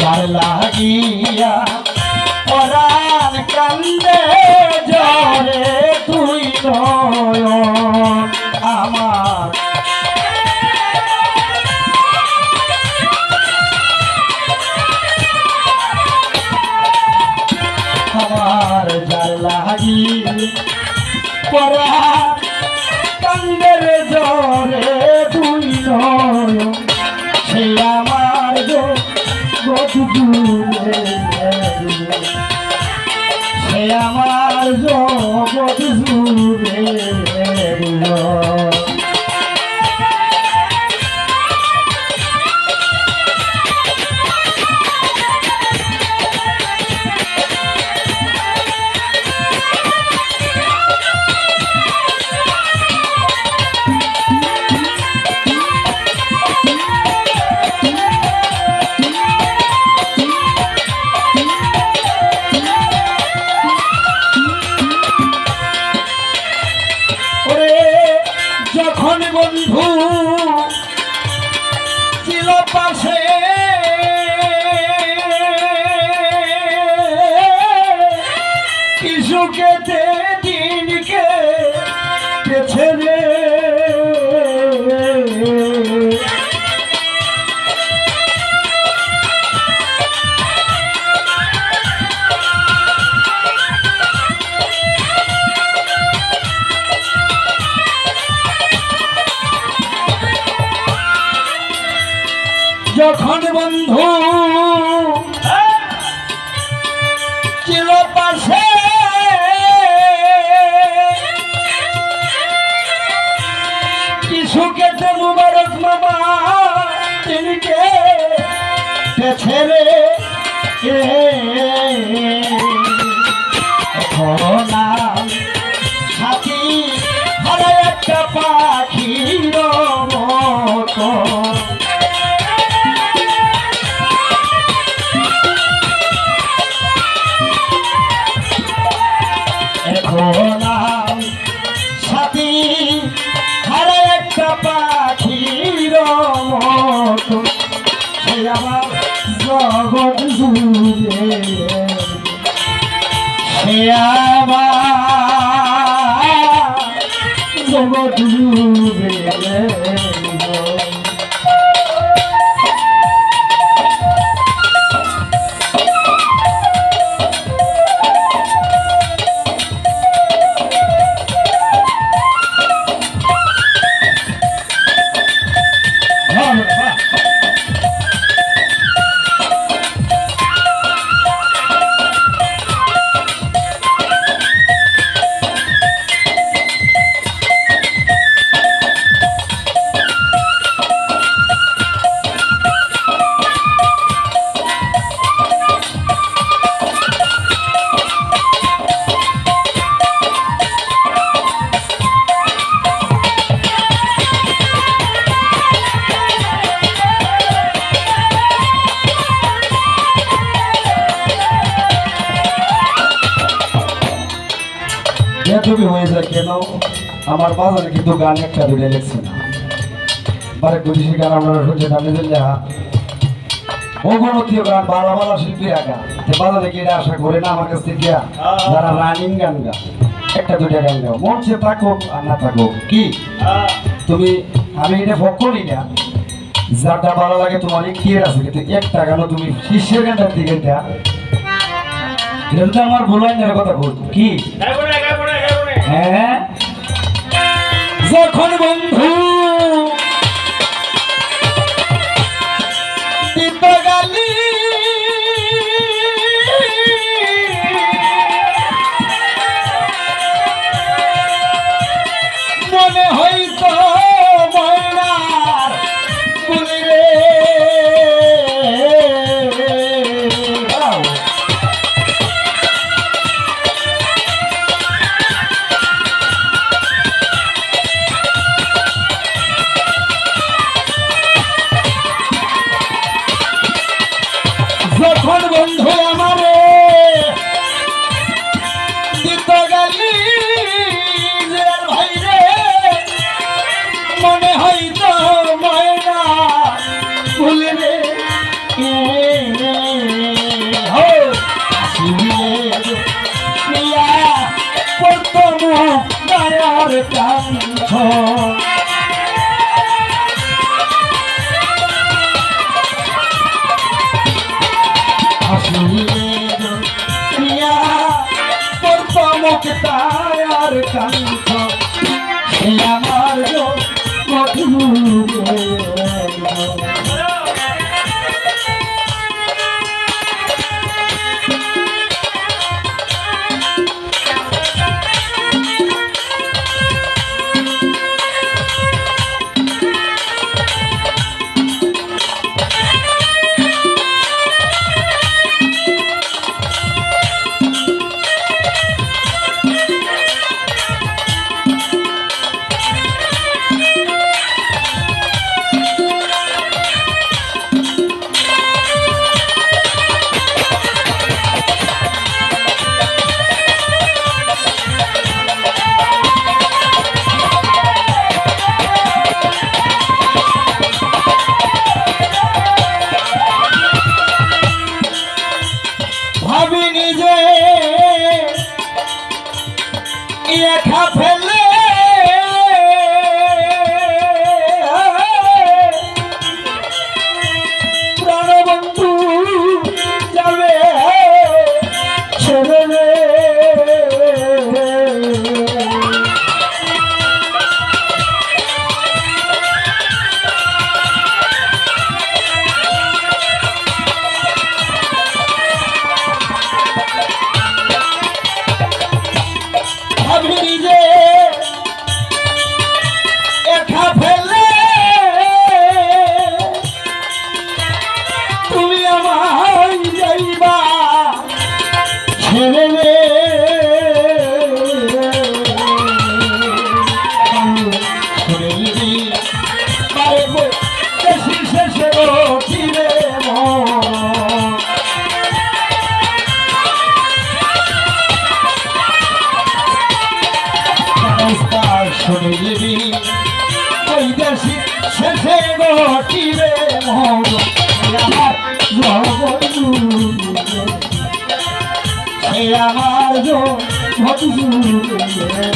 যার লাগিয়া পরাণ কান্দে জরে তুই নয়ন আমার আমার যার লাগি পরাণ কান্দের জরে আমার জগৎ জুড়ে কিছুকেতে দিনকে পেছে রে যখন বন্ধু ছিল পাশে নাম সাথী হারা একটা পাখির মতো। এখন সাথী হারে একটা পাখির মতো। সে আমার জগৎ আমার তুমি হয়েছে কেন? আমার বাজারে কিন্তু গান একটা দুটো লেখছে না। বারে গান অগণতীয় গান বাজারে গিয়ে আশা করে না আমার কাছ থেকে যারা রানিং গান গা একটা গান গাও। মঞ্চে থাকুক আর না থাকুক, কি? তুমি, আমি এটা ভোগ করি না। যারটা ভালো লাগে তোমার কি আছে, কিন্তু একটা গান তুমি শীর্ষের গানটার দিকে দেয়া এটা আমার ভুল হয় না কথা ভুল কি? হ্যাঁ কান্ত জগৎ